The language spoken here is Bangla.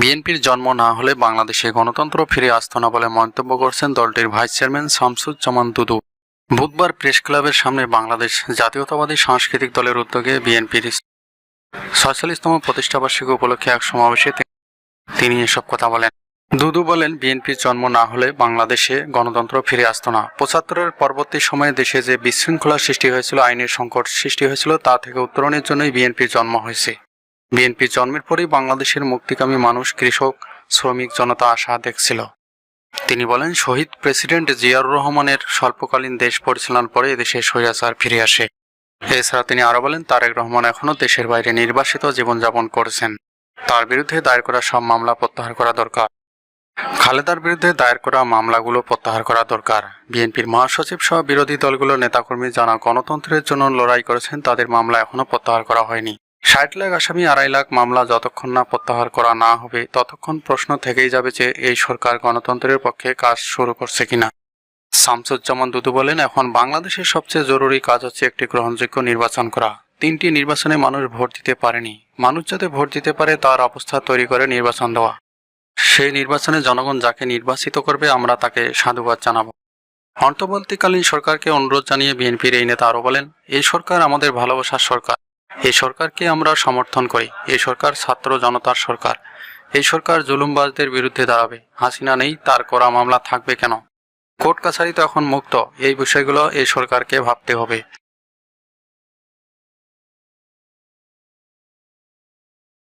বিএনপির জন্ম না হলে বাংলাদেশে গণতন্ত্র ফিরে আসত না বলে মন্তব্য করছেন দলটির ভাইস চেয়ারম্যান শামসুজ্জামান দুদু। বুধবার প্রেস ক্লাবের সামনে বাংলাদেশ জাতীয়তাবাদী সাংস্কৃতিক দলের উদ্যোগে বিএনপির ছয়চল্লিশতম প্রতিষ্ঠাবার্ষিকী উপলক্ষে এক সমাবেশে তিনি এসব কথা বলেন। দুদু বলেন, বিএনপির জন্ম না হলে বাংলাদেশে গণতন্ত্র ফিরে আসতো না। পঁচাত্তরের পরবর্তী সময়ে দেশে যে বিশৃঙ্খলা সৃষ্টি হয়েছিল, আইনের সংকট সৃষ্টি হয়েছিল, তা থেকে উত্তরণের জন্যই বিএনপির জন্ম হয়েছে। বিএনপির জন্মের পরেই বাংলাদেশের মুক্তিকামী মানুষ, কৃষক, শ্রমিক জনতা আশা দেখছিল। তিনি বলেন, শহীদ প্রেসিডেন্ট জিয়াউর রহমানের স্বল্পকালীন দেশ পরিচালনার পরে এদেশে স্বৈরাচার ফিরে আসে। এছাড়া তিনি আরও বলেন, তারেক রহমান এখনও দেশের বাইরে নির্বাসিত জীবনযাপন করেছেন। তার বিরুদ্ধে দায়ের করা সব মামলা প্রত্যাহার করা দরকার। খালেদার বিরুদ্ধে দায়ের করা মামলাগুলো প্রত্যাহার করা দরকার। বিএনপির মহাসচিব সহ বিরোধী দলগুলোর নেতাকর্মী যারা গণতন্ত্রের জন্য লড়াই করেছেন, তাদের মামলা এখনও প্রত্যাহার করা হয়নি। ষাট লাখ আসামি, আড়াই লাখ মামলা যতক্ষণ না প্রত্যাহার করা না হবে, ততক্ষণ প্রশ্ন থেকেই যাবে যে এই সরকার গণতন্ত্রের পক্ষে কাজ শুরু করছে কিনা। শামসুজ্জামান দুদু বলেন, এখন বাংলাদেশের সবচেয়ে জরুরি কাজ হচ্ছে একটি গ্রহণযোগ্য নির্বাচন করা। তিনটি নির্বাচনে মানুষ ভোট দিতে পারেনি। মানুষ যাতে ভোট দিতে পারে, তার অবস্থা তৈরি করে নির্বাচন দেওয়া। সেই নির্বাচনে জনগণ যাকে নির্বাচিত করবে, আমরা তাকে সাধুবাদ জানাব। অন্তর্বর্তীকালীন সরকারকে অনুরোধ জানিয়ে বিএনপির এই নেতা আরও বলেন, এই সরকার আমাদের ভালোবাসার সরকার। এই সরকারকে আমরা সমর্থন করি। এই সরকার ছাত্র জনতার সরকার। এই সরকার জুলুমবাজদের বিরুদ্ধে দাঁড়াবে। হাসিনা নেই, তার করা মামলা থাকবে কেন? কোর্ট কাছারি তো এখন মুক্ত। এই বিষয়গুলো এই সরকারকে ভাবতে হবে।